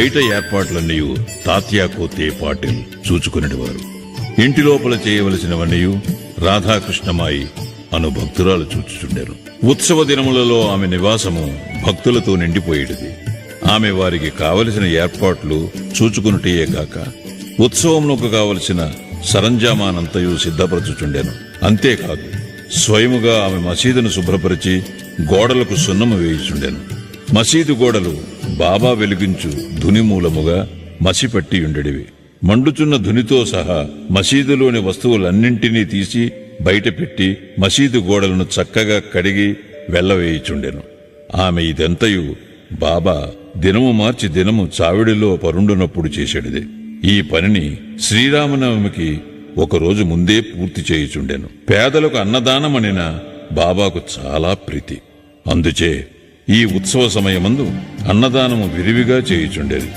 బయట ఏర్పాట్లన్నీ తాత్యాకోతే పాటిల్ చూచుకునేవారు ఇంటి లోపల చేయవలసినవన్నీ రాధాకృష్ణమాయి అను భక్తురాలు చూచుచుండెను. ఉత్సవ దినములలో ఆమె నివాసము భక్తులతో నిండిపోయేటిది. ఆమె వారికి కావలసిన ఏర్పాట్లు చూచుకునుటయే కాక ఉత్సవమునకు కావలసిన సరంజామానంతయు సిద్ధపరచుచుండెను. అంతేకాదు స్వయముగా ఆమె మసీదును శుభ్రపరిచి గోడలకు సున్నము వేయుచుండెను. మసీదు గోడలు బాబా వెలిగించు ధుని మూలముగా మసిపట్టి ఉండేవి మండుచున్న ధునితో సహా మసీదులోని వస్తువులన్నింటినీ తీసి బయటపెట్టి మసీదు గోడలను చక్కగా కడిగి వెళ్ళవేయుచుండెను ఆమె ఇదెంతయు బాబా దినము మార్చి దినము చావిడిలో పరుండునప్పుడు చేసేడిది. ఈ పనిని శ్రీరామనవమికి ఒకరోజు ముందే పూర్తి చేయుచుండెను. పేదలకు అన్నదానమనిన బాబాకు చాలా ప్రీతి. అందుచే ఈ ఉత్సవ సమయమందు అన్నదానము విరివిగా చేయుచుండేది.